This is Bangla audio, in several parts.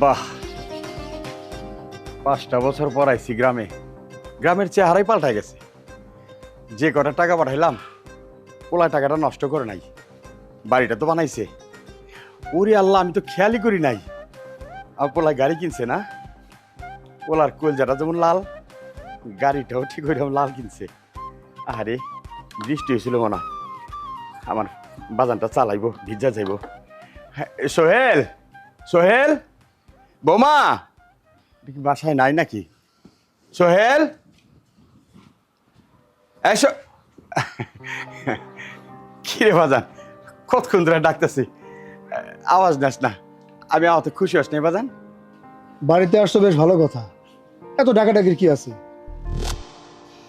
বাহ। পাঁচটা বছর পর আইছি গ্রামে। গ্রামের চেহারাই পাল্টাই গেছে। যে কটা টাকা পাঠাইলাম ওলা টাকাটা নষ্ট করে নাই। বাড়িটা তো বানাইছে। ওরে আল্লাহ, আমি তো খেয়ালই করি নাই। আর পোলায় গাড়ি কিনছে না? পোলার কলজাটা যেমন লাল, গাড়িটাও ঠিক ওইরকম লাল কিনছে। আরে বৃষ্টি হয়েছিল মনে। আমার বাজানটা চালাইবো, ভিজা যাইব। সোহেল সোহেল? বোমা? বাসায় নাই নাকি? সোহেল? কিরে বাজান, কতক্ষণ ধরে ডাকতেছি? আওয়াজ নাস না। আমি আওয়াতে খুশি হস নাই বাজান? বাড়িতে আসছো বেশ ভালো কথা। এত ডাকাডাকির কি আছে?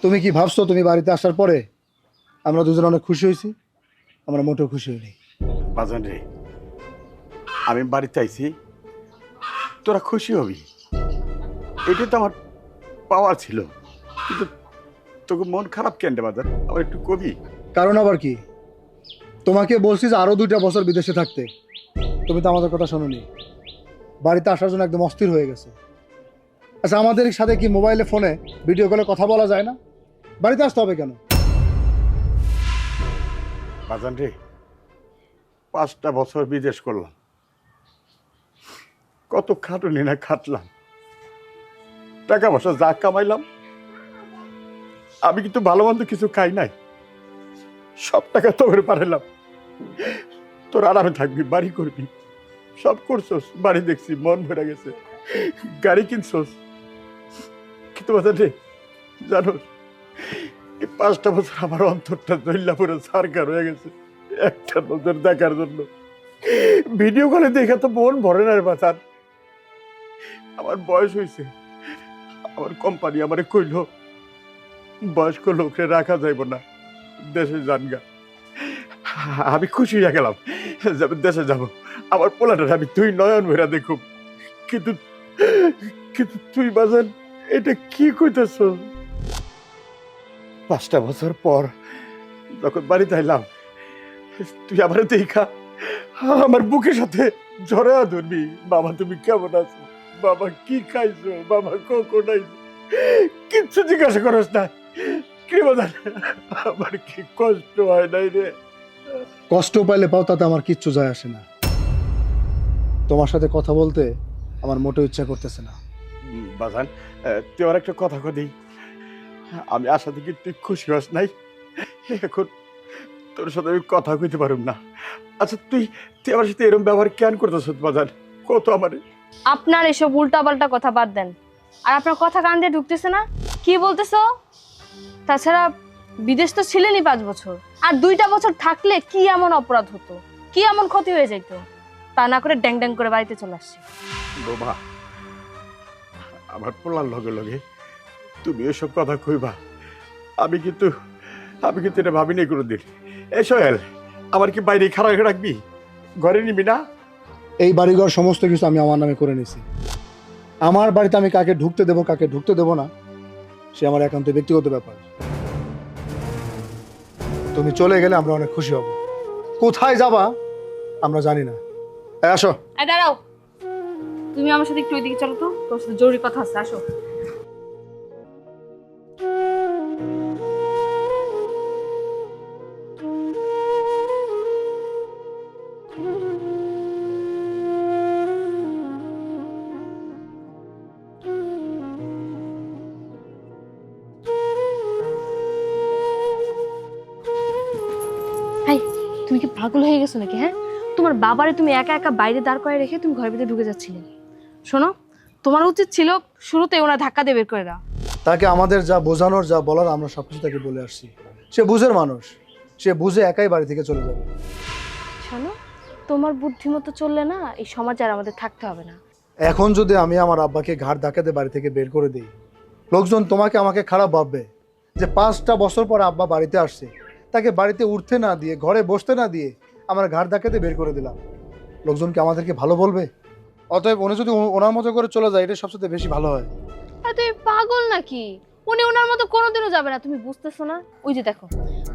তুমি কি ভাবছ তুমি বাড়িতে আসার পরে আমরা দুজন অনেক খুশি হয়েছি? আমরা মোটেও খুশি হইনি। বাজান রে আমি বাড়িতে আইছি তোরা খুশি হবি? এটা তো আমার পাওয়ার ছিল কিন্তু তোকে মন খারাপ কেন রে বাজান? আমার একটু কবি? কারণ আবার কি? তোমাকে বলছি যে আরও দুইটা বছর বিদেশে থাকতে। তুমি তো আমাদের কথা শোনোনি। বাড়িতে আসার জন্য একদম অস্থির হয়ে গেছে। আচ্ছা আমাদের সাথে কি মোবাইলে ফোনে ভিডিও কলে কথা বলা যায় না? বাড়িতে আসতে হবে কেন? বাজান রে পাঁচটা বছর বিদেশ করলাম। কত খাটুনি না খাটলাম। টাকা পয়সা যা কামাইলাম, আমি কিন্তু ভালো মন্দ কিছু খাই নাই। সব টাকা তোর পাঠালাম। তোর আরামে থাকবি, বাড়ি করবি। সব করছস, বাড়ি দেখছি, মন ভরে গেছে। গাড়ি কিনছস। কিন্তু বাজান রে জানোস এই পাঁচটা বছর আমার অন্তরটা দইল্লা পুরো সারকার হয়ে গেছে। একটা নজর দেখার জন্য। ভিডিও কলে দেখে তো মন ভরে না রে বাঁচান আমার বয়স হয়েছে আমার কোম্পানি আমারে কইল, বয়স্ক লোকরে রাখা যাইব না। দেশে জানগা আমি খুশি হয়ে গেলাম দেশে যাব। আমার পোলাটা আমি তুই নয়ন ভেরা দেখুম। কিন্তু কিন্তু তুই বাজান এটা কি কইতেছ? পাঁচটা বছর পর যখন বাড়িতে আইলাম তুই আবার দেখা আমার বুকের সাথে জড়া ধরবি। বাবা তুমি কেমন আছো? বাবা কি খাইছো? বাবা কখন আইছো? কিচ্ছু জিজ্ঞাসা করস না। কি বাজার আমার কি কষ্ট হয় নাই রে। কষ্ট পাইলে পাও তাতে আমার কিচ্ছু যায় আসে না। তোমার সাথে কথা বলতে আমার মোটেও ইচ্ছা করতেছে না। বাজান তুই আমার একটা কথা কদি আমি আশা থেকে তুই খুশি হস নাই। এখন তোর সাথে আমি কথা কইতে পারুম না। আচ্ছা তুই তুই আমার সাথে এরকম ব্যবহার কেন করতেছ বাজার কত আমার? আপনার এসব উল্টাপাল্টা কথা বাদ দেন। আর আপনার কথা কান দিয়ে ঢুকতেছে না? কি বলতেছো? তাছাড়া বিদেশ তো ছিলেনই পাঁচ বছর। আর দুইটা বছর থাকলে কি এমন অপরাধ হতো? কি এমন ক্ষতি হয়ে যেত তা না করে ড্যাং ড্যাং করে বাড়িতে চলে আসছে। বোমা আমার পোলার লগে লগে তুমি এসব কথা কইবা। আমি কিন্তু আমি কিন্তু এটা ভাবিনি কোনোদিন। এ সোহেল আমার কি বাইরে খারাপ রাখবি? ঘরে নিবি না? এই বাড়িঘর সমস্ত কিছু আমি আমার নামে করে নিয়েছি আমার বাড়িতে আমি কাকে ঢুকতে দেবো কাকে ঢুকতে দেবো না সে আমার একান্ত ব্যক্তিগত ব্যাপার। তুমি চলে গেলে আমরা অনেক খুশি হব। কোথায় যাবা আমরা জানি না। আসো। দাঁড়াও। তুমি আমার সাথে একটু ওইদিকে চলো তো তোর সাথে জরুরি কথা আছে আসো। গেছো নাকি হ্যাঁ? তোমার বাবারে তুমি একা একা বাইরে দাঁড় করে রেখে তুমি ঘরের ভিতরে ঢুকে যাচ্ছিলে। শোনো তোমার উচিত ছিল শুরুতে ওনা ধাক্কা দিয়ে বের করে দাও তাকে আমাদের যা বোঝানোর যা বলার আমরা সবকিছু তাকে বলে আসছি। সে বুঝের মানুষ। সে বুঝে একাই বাড়ি থেকে চলে যাবে। শোনো তোমার বুদ্ধিমতো চললে না এই সমাজে আর আমাদের থাকতে হবে না। এখন যদি আমি আমার আব্বাকে ঘাট ধাক্কাতে বাড়ি থেকে বের করে দিই লোকজন তোমাকে আমাকে খারাপ ভাববে যে পাঁচটা বছর পর আব্বা বাড়িতে আসছে। তাকে বাড়িতে উঠতে না দিয়ে ঘরে বসতে না দিয়ে আমার ঘাট ধাক্কাতে বের করে দিলাম। লোকজন কি আমাদেরকে ভালো বলবে? অতএব উনি যদি ওনার মতো করে চলে যায় এটা সবচেয়ে বেশি ভালো হয়। আরে তুমি পাগল নাকি? উনি ওনার মতো কোনোদিনও যাবে না। তুমি বুঝতেছো না? ওই যে দেখো,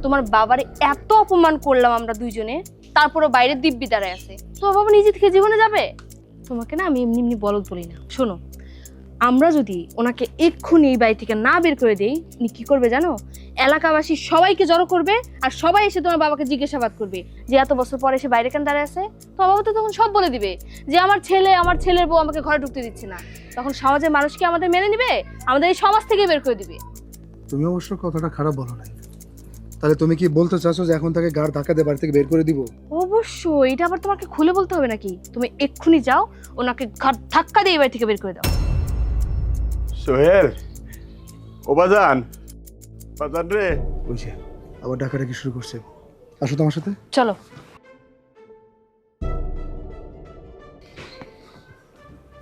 তোমার বাবারে এত অপমান করলাম আমরা দুইজনে তারপরে বাইরে দিব্যি দাঁড়ায় আছে। তোমার বাবা নিজে থেকে জীবনে যাবে? তোমাকে না আমি এমনি এমনি বলদ বলি না। শোনো আমরা যদি ওনাকে এক্ষুনি এই বাড়ি থেকে না বের করে দেই উনি কি করবে জানো? এলাকাবাসী সবাইকে জড়ো করবে আর সবাই এসে তোমার বাবাকে জিজ্ঞাসাবাদ করবে যে এত বছর পরে এসে বাইরে কেন দাঁড়ায় আছে? তোমার বাবা তো তখন সব বলে দিবে যে আমার ছেলে আমার ছেলের বউ আমাকে ঘরে ঢুকতে দিচ্ছে না। তখন সমাজের মানুষ কি আমাদের মেনে নিবে? আমাদের এই সমাজ থেকে বের করে দিবে। তুমি অবশ্য কথাটা খারাপ বলো নাই। তাহলে তুমি কি বলতে চাচ্ছো যে এখন তাকে গাড় ধাক্কা দিয়ে বাড়ি থেকে বের করে দিব? অবশ্যই এটা আবার তোমাকে খুলে বলতে হবে নাকি? তুমি এক্ষুনি যাও ওনাকে ঘাট ধাক্কা দিয়ে এই বাড়ি থেকে বের করে দাও। সোহেল ও বাজান বাজান রে। ওই যে আবার ডাকাডাকি শুরু করছে। আসো তোমার সাথে। চলো।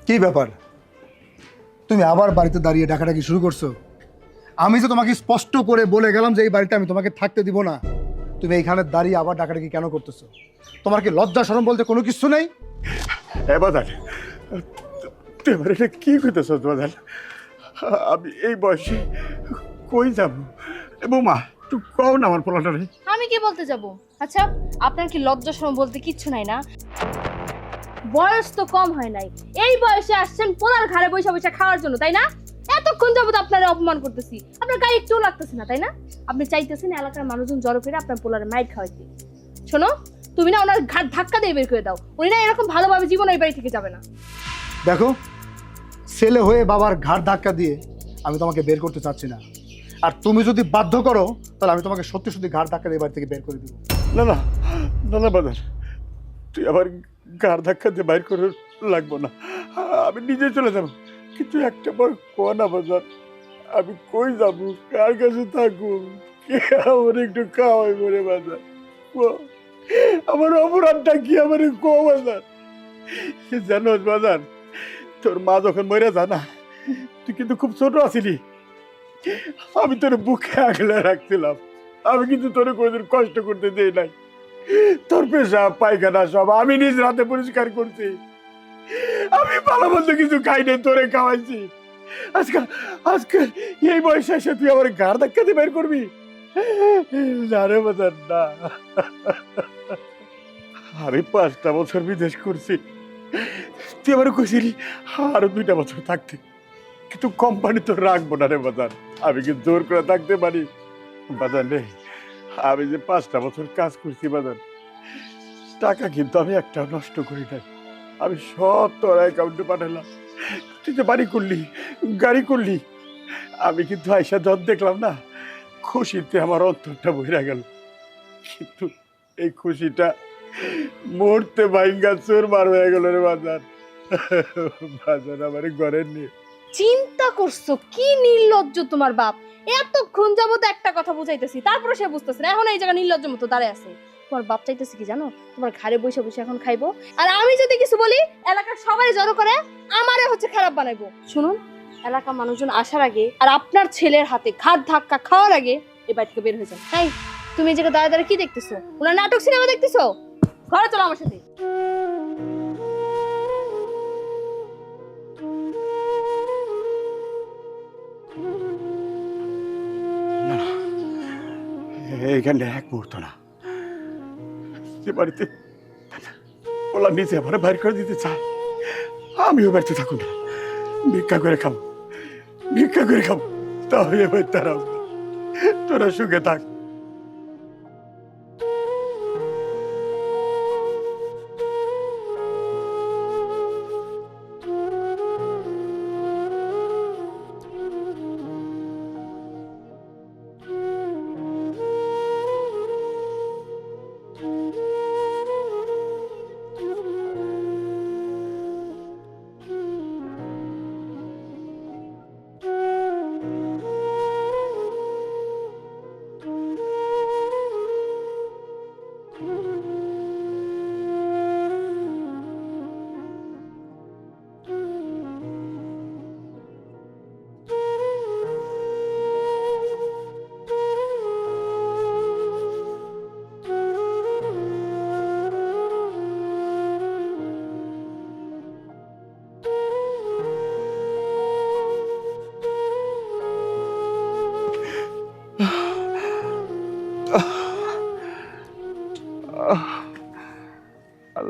কি ব্যাপার? তুমি আবার বাড়িতে দাঁড়িয়ে ডাকাডাকি শুরু করছ? আমি তো তোমাকে স্পষ্ট করে বলে গেলাম যে এই বাড়িতে আমি তোমাকে থাকতে দিব না তুমি এইখানে দাঁড়িয়ে আবার ডাকাডাকি কেন করতেছো? তোমার কি লজ্জা শরম বলতে কোনো কিছু নেই? এবার কি করতেছ বাজান? আমি এই বয়সে কই যাব? বৌমা তুই কও না আমার পোলাটা রে। আমি কি বলতে যাব? আচ্ছা আপনার কি লজ্জা শরম বলতে কিচ্ছু নাই না? বয়স তো কম হয় নাই। এই বয়সে আসছেন পোলার ঘাড়ে বসে বসে খাওয়ার জন্য তাই না? এতক্ষণ যাবত আপনারা অপমান করতেছি। আপনার গায়ে একটুও লাগতেছে না তাই না? আপনি চাইতেছেন এলাকার মানুষজন জড়ো ফিরে আপনার পোলার মাইট খাওয়াইতে। শোনো তুমি না ওনার ঘাট ধাক্কা দিয়ে বের করে দাও। উনি না এরকম ভালোভাবে জীবন এই বাড়ি থেকে যাবে না। দেখো ছেলে হয়ে বাবার ঘাড় ধাক্কা দিয়ে আমি তোমাকে বের করতে চাচ্ছি না। আর তুমি যদি বাধ্য করো, তাহলে আমি তোমাকে সত্যি সত্যি ঘাড় ধাক্কা দিয়ে বাড়ি থেকে বের করে দিব। না না না না বাজান তুই আবার গার ধাক্কা দিয়ে বাইর করে লাগবো না। আমি নিজে চলে যাব। কিন্তু একটা বার কো না বাজার আমি কই যাব? কার কাছে থাকব? আমার একটু খাওয়াই করে বাজার। আমার অপরাধটা কি আমার কো বাজার জানোস বাজার তোর মা যখন মরে যা না, তুই কিন্তু খুব ছোট আছিলি। আমি তোর বুকে আগলে রাখছিলাম। আমি কিন্তু তোর কোনোদিন কষ্ট করতে দেই নাই। তোর পেশাব পায়খানা সব আমি নিজ রাতে পরিষ্কার করছি। আমি ভালো মন্দ কিছু খাই নাই, তোরে খাওয়াইছি। আজকাল আজকে এই বয়সে এসে তুই আমার গার ধাক্কাতে বের করবি? না বাজার না। আমি পাঁচটা বছর বিদেশ করছি। তুই আমার কইছিলি আরও দুইটা বছর থাকতে। কিন্তু কোম্পানি তো রাখব না রে বাজার আমি কি জোর করে থাকতে পারি? বাজার নেই আমি যে পাঁচটা বছর কাজ করছি বাজার টাকা কিন্তু আমি একটা নষ্ট করি নাই। আমি সব তোর অ্যাকাউন্টে পাঠালাম। তুই তো বাড়ি করলি, গাড়ি করলি, আমি কিন্তু আয়সা যত দেখলাম না, খুশিতে আমার অন্তরটা বইরা গেল। কিন্তু এই খুশিটা মুহূর্তে ভাইঙ্গা চোর মার হয়ে গেল রে বাজার বাজার আমার ঘরে নিয়ে। চিন্তা করছ? কি নির্লজ্জ তোমার বাপ? এতক্ষণ যাবত একটা কথা বুঝাইতেছি তারপরে সে বুঝতেছে না। এখন এই জায়গা নির্লজ্জ মতো দাঁড়ায় আছে। তোমার বাপ চাইতেছে কি জানো? তোমার ঘাড়ে বসে বসে এখন খাইবো। আর আমি যদি কিছু বলি, এলাকার সবাই জড়ো করে আমারে হচ্ছে খারাপ বানাইবো। শুনুন, এলাকার মানুষজন আসার আগে আর আপনার ছেলের হাতে ঘাট ধাক্কা খাওয়ার আগে এ বাড়ি থেকে বের হয়ে যান। তাই তুমি এই জায়গায় দাঁড়িয়ে দাঁড়িয়ে কি দেখতেছো? ওনার নাটক সিনেমা দেখতেছো? ঘরে চলো আমার সাথে। এইখানে এক মুহূর্ত না। যে বাড়িতে ওলা নিচে আমার বাইর করে দিতে চায়, আমিও বাড়িতে থাকুন। না ভিক্ষা করে খাব, ভিক্ষা করে খাব, তাহলে এবার তারা তোরা সুখে থাক।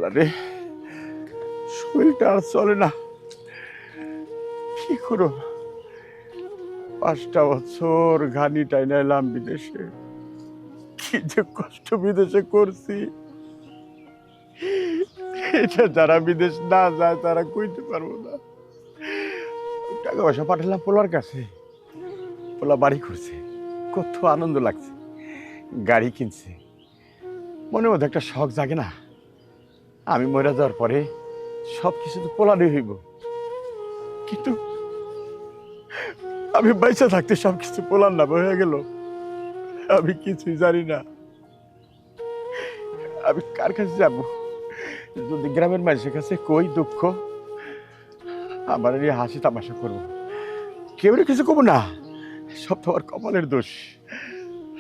আল্লাহ রে। শরীরটা আর চলে না। কি করো পাঁচটা বছর ঘানি টাইনা এলাম বিদেশে। কি যে কষ্ট বিদেশে করছি। এটা যারা বিদেশ না যায়, তারা কইতে পারব না। টাকা পয়সা পাঠালাম পোলার কাছে। পোলা বাড়ি করছে কত আনন্দ লাগছে। গাড়ি কিনছে। মনের মধ্যে একটা শখ জাগে না। আমি মরে যাওয়ার পরে সব কিছু তো পোলারে হইব। কিন্তু আমি বাইসা থাকতে সব কিছু পোলার নামে হয়ে গেল। আমি কিছুই জানি না। আমি কার কাছে যাব? যদি গ্রামের মানুষের কাছে কই দুঃখ, আমার এই হাসি তামাশা করব। কেউ কিছু কব না? সব তো আমার কপালের দোষ।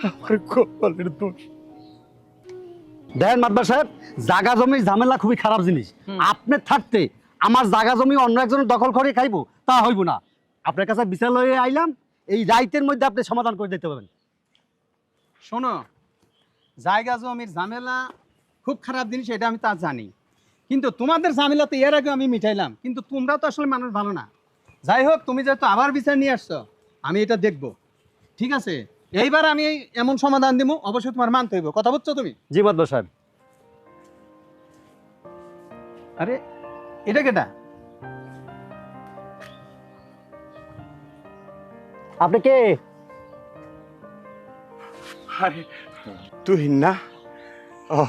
আমার কপালের দোষ। দেখেন মাতবার সাহেব জাগা জমির ঝামেলা খুবই খারাপ জিনিস। আপনি থাকতে আমার জাগা জমি অন্য একজন দখল করে খাইবো তা হইব না। আপনার কাছে বিচার লয়ে আইলাম এই রাইতের মধ্যে আপনি সমাধান করে দিতে পারবেন। শোনো জায়গা জমির ঝামেলা খুব খারাপ জিনিস এটা আমি তা জানি। কিন্তু তোমাদের ঝামেলা তো এর আগে আমি মিটাইলাম কিন্তু তোমরা তো আসলে মানুষ ভালো না। যাই হোক তুমি যেহেতু আবার বিচার নিয়ে আসছো আমি এটা দেখব। ঠিক আছে? এইবার আমি এমন সমাধান দিব অবশ্যই তোমার মানতে হইব। কথা বলছো তুমি? জি মাতবার সাহেব। আরে এটা কেটা? আপনি কে? আরে তুই না? ও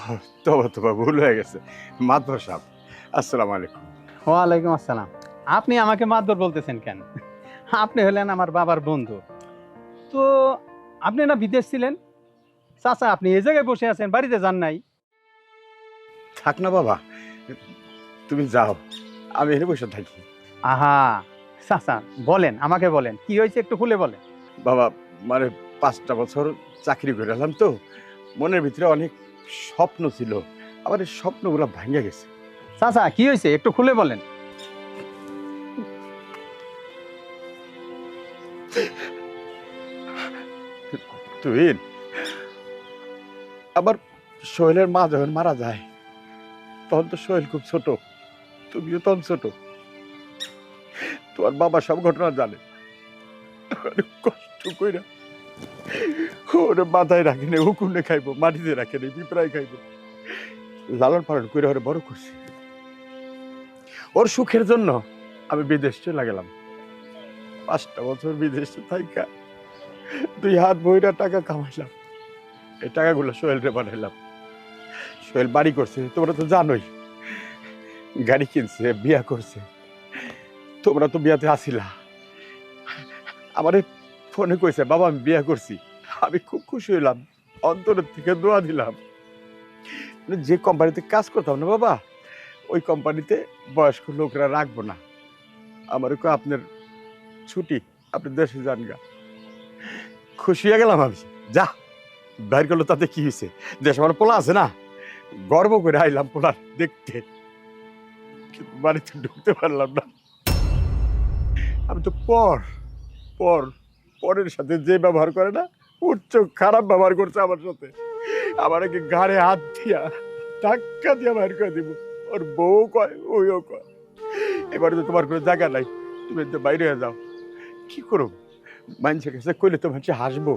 তবা তবা ভুল হয়ে গেছে। মাধবর সাহেব আসসালামু আলাইকুম। ওয়ালাইকুম আসসালাম। আপনি আমাকে মাদর বলতেছেন কেন? আপনি হলেন আমার বাবার বন্ধু। তো আপনি না বিদেশ ছিলেন? চাচা আপনি এই জায়গায় বসে আছেন বাড়িতে যান নাই। থাক না বাবা তুমি যাও আমি এনে বসে থাকি। আহা চাচা বলেন আমাকে বলেন কি হয়েছে একটু খুলে বলেন। বাবা মানে পাঁচটা বছর চাকরি করে এলাম তো মনের ভিতরে অনেক স্বপ্ন ছিল আবার এই স্বপ্নগুলো ভাঙে গেছে। চাচা কি হয়েছে? একটু খুলে বলেন। তুই আবার সোহেলের মা যখন মারা যায়, তখন তো সোহেল খুব ছোট, তুমিও তখন ছোট। তোমার বাবা সব ঘটনা জানে। কষ্ট কইরা ওরে মাথায় রাখেনি, উকুনে খাইবো, মাটিতে রাখেনি, পিঁপড়ায় খাইবো। লালন পালন করে ওরে বড় করছে। ওর সুখের জন্য আমি বিদেশ চলে গেলাম। পাঁচটা বছর বিদেশে থাইকা দুই হাত বইরা টাকা কামাইলাম। এই টাকাগুলো সোহেলরে পাঠাইলাম। সোহেল বাড়ি করছে, তোমরা তো জানোই। গাড়ি কিনছে, বিয়া করছে। তোমরা তো বিয়াতে আসিলা। আমারে ফোনে কইছে, বাবা, আমি বিয়া করছি। আমি খুব খুশি হইলাম, অন্তরের থেকে দোয়া দিলাম। মানে যে কোম্পানিতে কাজ করতাম না বাবা, ওই কোম্পানিতে বয়স্ক লোকরা রাখব না। আমার আপনার ছুটি, আপনি দেশে যান গা। খুশি হয়ে গেলাম আমি। যা, বাইর করল তাতে কি হয়েছে? দেশ আমার পোলা আছে না? গর্ব করে আইলাম পোলার দেখতে। বাড়িতে ঢুকতে পারলাম না। আমি তো পর পর, পরের সাথে যে ব্যবহার করে না, উচ্চ খারাপ ব্যবহার করছে আমার সাথে। আমার কি ঘাড়ে হাত দিয়া, ধাক্কা দিয়া বাইর করে দিব। ওর বউ কয়, ওইও কয়। এবারে তো তোমার কোনো জায়গা নাই। তুমি তো বাইরে যাও। কি করো মানুষের কাছে কইলে তো মানুষ হাসবো।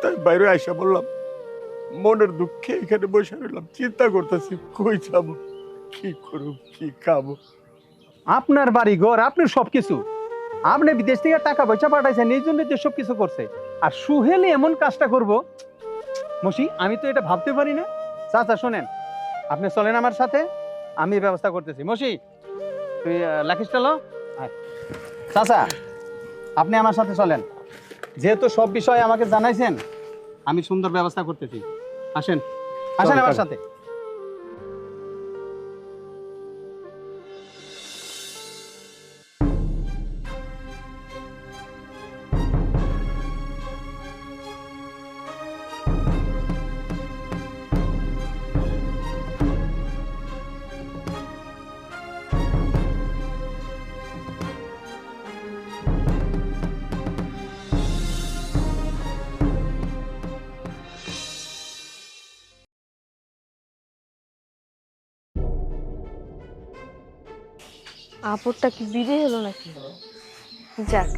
তাই বাইরে আইসা বললাম, মনের দুঃখে এখানে বসে রইলাম, চিন্তা করতেছি, কই যাব, কি করব, কি খাব। আপনার বাড়ি ঘর, আপনার সবকিছু। আপনি বিদেশ থেকে টাকা পয়সা পাঠাইছেন, এই জন্য তো সব কিছু করছে। আর সুহেলে এমন কাজটা করব। মসি আমি তো এটা ভাবতে পারি না। চাচা, শোনেন, আপনি চলেন আমার সাথে, আমি ব্যবস্থা করতেছি। মসি তুই লাখিসটা লো। চাচা আপনি আমার সাথে চলেন। যেহেতু সব বিষয়ে আমাকে জানাইছেন আমি সুন্দর ব্যবস্থা করতেছি। আসেন। আসেন আমার সাথে। আপরটা কি বিদে হলো নাকি? যাক,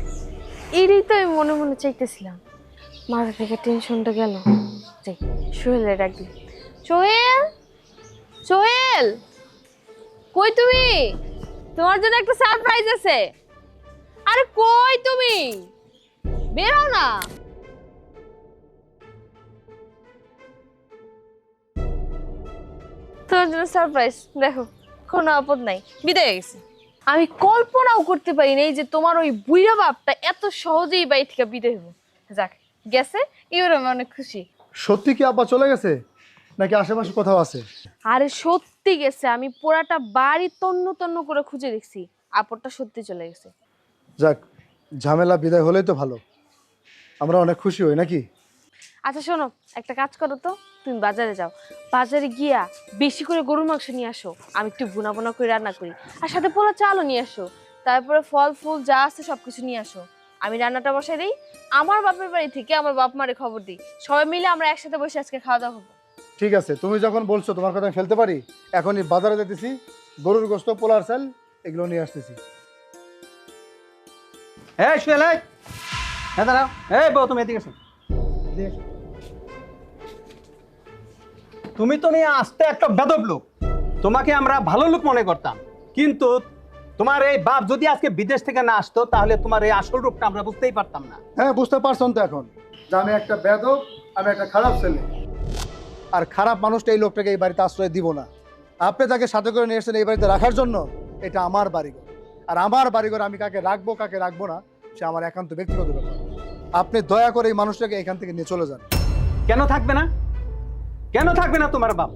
এরই তো আমি মনে মনে চাইতেছিলাম। মাথা থেকে টেনশনটা গেল। যাই, সোহেলের ডাকবি সোহেল? সোহেল? কই তুমি? তোমার জন্য একটা সারপ্রাইজ আছে। আরে কই তুমি? বেরাও না। তোমার জন্য সারপ্রাইজ দেখো, কোনো আপদ নাই। বিদায় গেছে। আমি কল্পনাও করতে পারি নাই যে তোমার ওই বুড়া বাপটা এত সহজেই বাড়ি থেকে বিদায় হব। যাক গেছে এবার আমি অনেক খুশি। সত্যি কি আব্বা চলে গেছে? নাকি আশেপাশে কোথাও আছে? আরে সত্যি গেছে আমি পোড়াটা বাড়ি তন্ন তন্ন করে খুঁজে দেখছি। আপরটা সত্যি চলে গেছে। যাক ঝামেলা বিদায় হলেই তো ভালো। আমরা অনেক খুশি হই নাকি? আচ্ছা শোনো একটা কাজ করো তো। তুমি বাজারে যাও। বাজারে গিয়া বেশি করে গরুর মাংস নিয়ে আসো। আমি একটু ভুনা ভুনা করে রান্না করি। আর সাথে পোলা চালও নিয়ে আসো। তারপরে ফল ফুল যা আছে সব কিছু নিয়ে আসো। আমি রান্নাটা বসাই দিই। আমার বাপের বাড়ি থেকে আমার বাপ মারে খবর দিই। সবাই মিলে আমরা একসাথে বসে আজকে খাওয়া দাওয়া করব। ঠিক আছে তুমি যখন বলছো তোমার কথা আমি ফেলতে পারি এখনই বাজারে যেতেছি গরুর গোস্ত পোলার চাল এগুলো নিয়ে আসতেছি। এই সোহেল এই হ্যাঁ দাঁড়াও। এই বউ তুমি এদিকে এসো। তুমি তো নিয়ে আসতে একটা বেদব লোক। তোমাকে আমরা ভালো লোক মনে করতাম। কিন্তু তোমার এই বাপ যদি আজকে বিদেশ থেকে না আসতো তাহলে তোমার এই আসল রূপটা আমরা বুঝতেই পারতাম না। হ্যাঁ বুঝতে পারছেন তো এখন। যে আমি একটা বেদব আমি একটা খারাপ ছেলে। আর খারাপ মানুষটা এই লোকটাকে এই বাড়িতে আশ্রয় দিব না। আপনি তাকে সাথে করে নিয়ে এসেছেন এই বাড়িতে রাখার জন্য এটা আমার বাড়িঘর। আর আমার বাড়িঘর আমি কাকে রাখব কাকে রাখব না সে আমার একান্ত ব্যক্তিগত ব্যাপার। আপনি দয়া করে এই মানুষটাকে এখান থেকে নিয়ে চলে যান। কেন থাকবে না? কেন থাকবে না তোমার বাপ?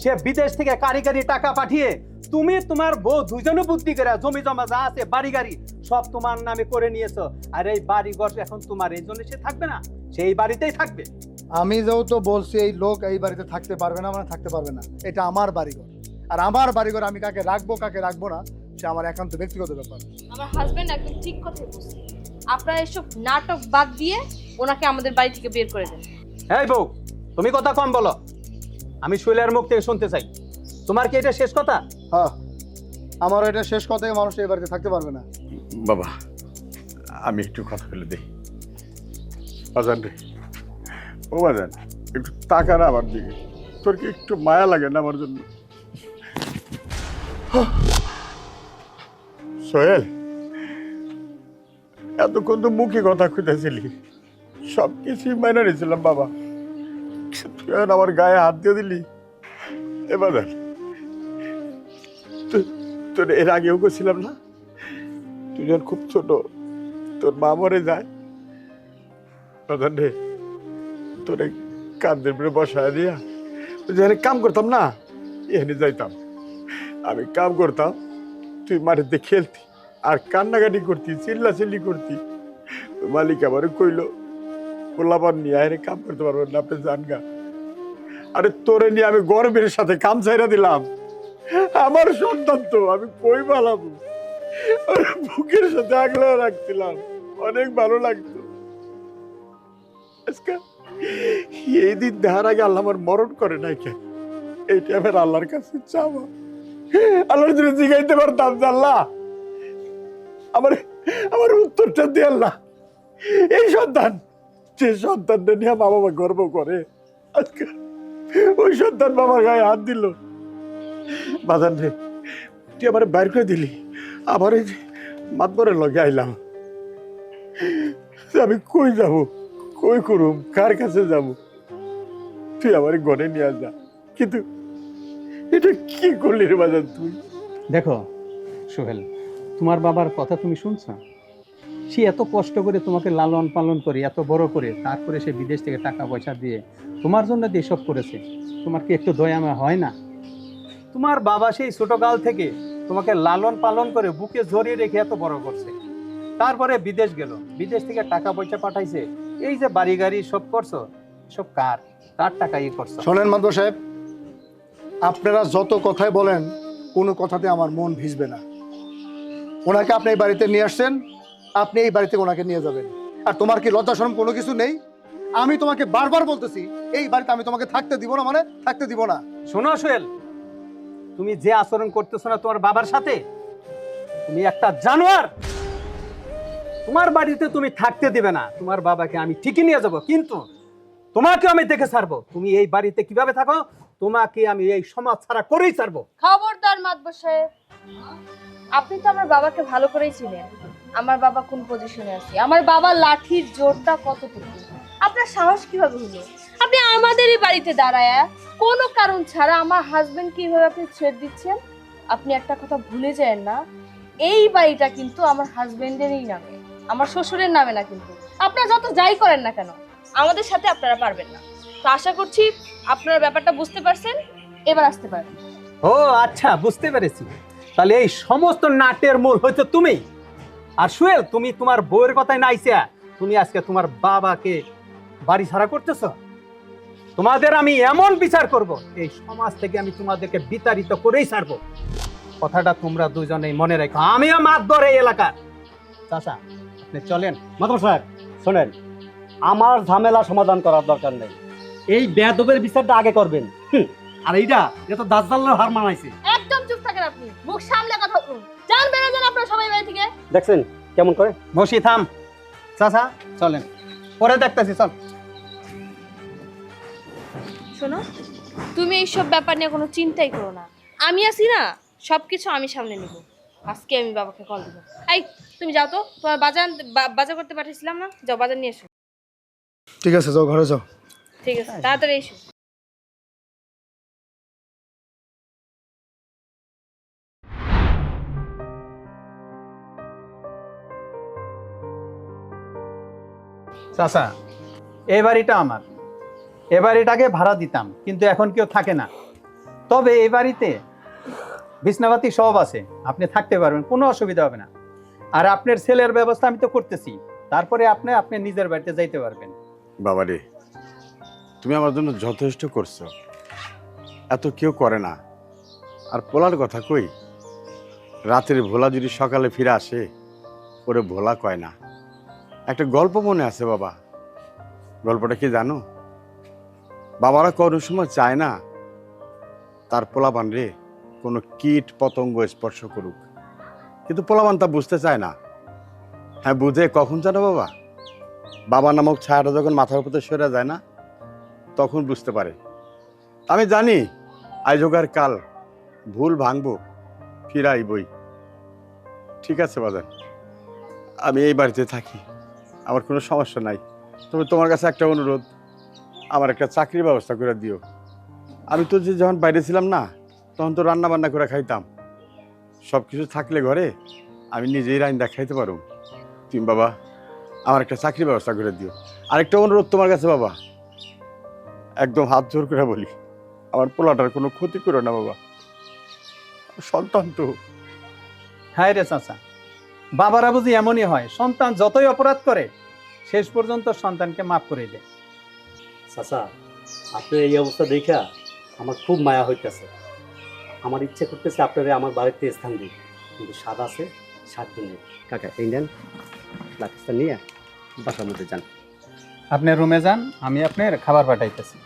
সে বিদেশ থেকে কারি কারি টাকা পাঠিয়ে তুমি তোমার বউ দুজনে বুদ্ধি করে জমি জমা যা আছে বাড়ি গাড়ি সব তোমার নামে করে নিয়েছো। আর এই বাড়ি ঘর এখন তোমার এই জন্য সে থাকবে না। সেই বাড়িতেই থাকবে। আমি যেহেতু বলছি এই লোক এই বাড়িতে থাকতে পারবে না মানে থাকতে পারবে না। এটা আমার বাড়িঘর আর আমার বাড়িঘর আমি কাকে রাখব কাকে রাখব না সে আমার একান্ত ব্যক্তিগত ব্যাপার। আমার হাজবেন্ড একদম ঠিক কথাই বলছে। আপনারা এসব নাটক বাদ দিয়ে ওনাকে আমাদের বাড়ি থেকে বের করে দেন। এই বউ তুমি কথা কম বলো। আমি শৈলের মুখ থেকে শুনতে চাই। তোমার কি এটা শেষ কথা? হ্যাঁ আমার এটা শেষ কথাই মানুষ এই বাড়িতে থাকতে পারবে না। বাবা আমি একটু কথা বলে দিই। বাজান রে ও বাজান একটু তাকা না আমার দিকে। তোর কি একটু মায়া লাগে না আমার জন্য? সোহেল এতক্ষণ তো মুখে কথা খুঁজেছিলি সব কিছুই মাইনে নিয়েছিলাম বাবা। তুই আমার গায়ে হাত দিয়ে দিলি? এবার তোর এর আগেও করছিলাম না? তুই যখন খুব ছোট, তোর মা মরে যায়। তোরে কান্দের উপরে বসায় দিয়া যেখানে কাম করতাম না? এখানে যাইতাম। আমি কাম করতাম, তুই মাটিতে খেলতি। আর কান্নাকাটি করতি চিল্লা চিল্লি করতি। মালিক আমার কইলো পোলাপান নিয়ে আয় কাম করতে পারবেন না, আপনি জান গা। আরে তোরে নিয়ে আমি গর্বের সাথে কাম ছাইরা দিলাম। আমার সন্তান তো, আমি কই পালাবো? বুকের সাথে আগলে রাখছিলাম, অনেক ভালো লাগতো। এই দিন দেখার আগে আল্লাহ আমার মরণ করে নাই কেন? এইটা আমার আল্লাহর কাছে চাওয়া। আল্লাহর জন্য জিগাইতে পারতাম যে আল্লাহ, আমার আমার উত্তরটা দিয়ে আল্লাহ। এই সন্তান যে সন্তানটা নিয়ে মা বাবা গর্ব করে, আজকে ওই সন্তান বাবার গায়ে হাত দিল। বাজান রে, তুই আমার বাইর করে দিলি, আবার এই মাতবরের লগে আইলাম। আমি কই যাব, কই করুম, কার কাছে যাব? তুই আমার ঘরে নিয়ে যা। কিন্তু এটা কি করলি রে বাজান তুই? দেখো, সোহেল, তোমার বাবার কথা তুমি শুনছো? সে এত কষ্ট করে তোমাকে লালন পালন করে, এত বড় করে, তারপরে সে বিদেশ থেকে টাকা পয়সা দিয়ে তোমার জন্য যে সব করেছে, তোমার কি একটু দয়া হয় না? তোমার বাবা সেই ছোটকাল থেকে তোমাকে লালন পালন করে বুকে জড়িয়ে রেখে এত বড় করছে। তারপরে বিদেশ গেল, বিদেশ থেকে টাকা পয়সা পাঠাইছে। এই যে বাড়ি গাড়ি সব করছ, সব কার? কার টাকা ইয়ে করছ? শোনেন মাদব সাহেব, আপনারা যত কথাই বলেন, কোনো কথাতে আমার মন ভিজবে না। ওনাকে আপনি বাড়িতে নিয়ে আসছেন আপনি এই বাড়িতে ওনাকে নিয়ে যাবেন। আর তোমার কি লজ্জা শরম কোনো কিছু নেই? আমি তোমাকে বারবার বলতেছি এই বাড়িতে আমি তোমাকে থাকতে দিব না মানে থাকতে দিব না। শোনো সোহেল তুমি যে আচরণ করতেছো না তোমার বাবার সাথে তুমি একটা জানোয়ার। তোমার বাড়িতে তুমি থাকতে দিবে না তোমার বাবাকে আমি ঠিকই নিয়ে যাব কিন্তু তোমাকে আমি দেখে ছাড়বো। তুমি এই বাড়িতে কীভাবে থাকো তোমাকে আমি এই সমাজ ছাড়া করেই ছাড়বো। খবরদার মাতবর সাহেব আপনি তো আমার বাবাকে ভালো করেই ছিলেন আমার বাবা কোন পজিশনে আছে? আমার বাবা লাঠির জোরটা কতটুকু? আপনার সাহস কীভাবে হলো? আপনি আমাদেরই বাড়িতে দাঁড়ায় কোনো কারণ ছাড়া আমার হাজবেন্ড কীভাবে আপনি ছেড়ে দিচ্ছেন? আপনি একটা কথা ভুলে যায় না, এই বাড়িটা কিন্তু আমার হাজবেন্ডেরই নামে, আমার শ্বশুরের নামে না কিন্তু। আপনারা যত যাই করেন না কেন, আমাদের সাথে আপনারা পারবেন না। তো আশা করছি আপনারা ব্যাপারটা বুঝতে পারছেন, এবার আসতে পারেন। ও আচ্ছা বুঝতে পেরেছি। তাহলে এই সমস্ত নাটের মূল হয়তো তুমি আর সুয়েল তুমি তোমার বউয়ের কথায় নাইছে তুমি আজকে তোমার বাবাকে বাড়ি ছাড়া করতেছ? তোমাদের আমি এমন বিচার করব এই সমাজ থেকে আমি তোমাদেরকে বিতাড়িত করেই ছাড়বো। কথাটা তোমরা দুজনেই মনে রেখো। আমিও মাতবর এই এলাকার। চাচা আপনি চলেন। মাতবার সাহেব শোনেন আমার ঝামেলা সমাধান করার দরকার নেই। এই বেদবের বিচারটা আগে করবেন। আর এইটা এটা তো হার মানাইছে। একদম চুপ থাকেন আপনি। মুখ সামলে কথা বলুন। বেরো আপনারা সবাই বাড়ি থেকে? দেখছেন? কেমন করে? বসি থাম। চাচা চলেন। পরে দেখতেছি চল। শোনো তুমি এইসব ব্যাপার নিয়ে কোনো চিন্তাই করো না। আমি আছি না সব কিছু আমি সামনে নিব। আজকে আমি বাবাকে কল দেবো। এই তুমি যাও তো। তোমার বাজার বা- বাজার করতে পাঠিয়েছিলাম না? যাও বাজার নিয়ে এসো। ঠিক আছে যাও ঘরে যাও। ঠিক আছে তাড়াতাড়ি এসো। চাচা এই বাড়িটা আমার। এ বাড়িটাকে ভাড়া দিতাম, কিন্তু এখন কেউ থাকে না। তবে এই বাড়িতে বিছনাবাতি সব আছে, আপনি থাকতে পারবেন, কোনো অসুবিধা হবে না। আর আপনার ছেলের ব্যবস্থা আমি তো করতেছি, তারপরে আপনি আপনি নিজের বাড়িতে যাইতে পারবেন। বাবা রে তুমি আমার জন্য যথেষ্ট করছ। এত কেউ করে না। আর পোলার কথা কই, রাতের ভোলা যদি সকালে ফিরে আসে, ওরে ভোলা কয় না। একটা গল্প মনে আছে বাবা। গল্পটা কি জানো? বাবারা কোনো সময় চায় না তার পোলাবান রে, কোনো কীট পতঙ্গ স্পর্শ করুক। কিন্তু পোলাবান তা বুঝতে চায় না। হ্যাঁ বুঝে কখন জানো বাবা? বাবা নামক ছায়াটা যখন মাথার উপরে সরে যায় না, তখন বুঝতে পারে। আমি জানি আর কাল ভুল ভাঙবো ফিরাই বই ঠিক আছে বাজার আমি এই বাড়িতে থাকি। আমার কোনো সমস্যা নাই। তবে তোমার কাছে একটা অনুরোধ, আমার একটা চাকরির ব্যবস্থা করে দিও। আমি তো যে যখন বাইরে ছিলাম না, তখন তো রান্না বান্না করে খাইতাম। সব কিছু থাকলে ঘরে আমি নিজেই রান্না খাইতে পারো তুমি বাবা, আমার একটা চাকরির ব্যবস্থা করে দিও। আরেকটা অনুরোধ তোমার কাছে বাবা। একদম হাত জোর করে বলি, আমার পোলাটার কোনো ক্ষতি করো না বাবা। সন্তান তো। হ্যাঁ রে চাচা বাবারা বুঝি এমনই হয় সন্তান যতই অপরাধ করে শেষ পর্যন্ত সন্তানকে মাফ করে দেয়। চাচা আপনি এই অবস্থা দেখা আমার খুব মায়া হইতেছে। আমার ইচ্ছে করতেছে আপনারা আমার বাড়িতে স্থান দিই কিন্তু স্বাদ আছে সাধ্য নেই। কাকা এই নেন নিয়ে বাসার মধ্যে যান। আপনি রুমে যান আমি আপনার খাবার পাঠাইতেছি।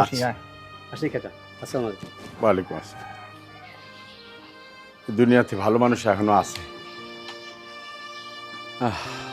আচ্ছা। আসি কাকা আসসালামু আলাইকুম। ওয়ালাইকুম আসসালাম। দুনিয়াতে ভালো মানুষ এখনও আছে। আহ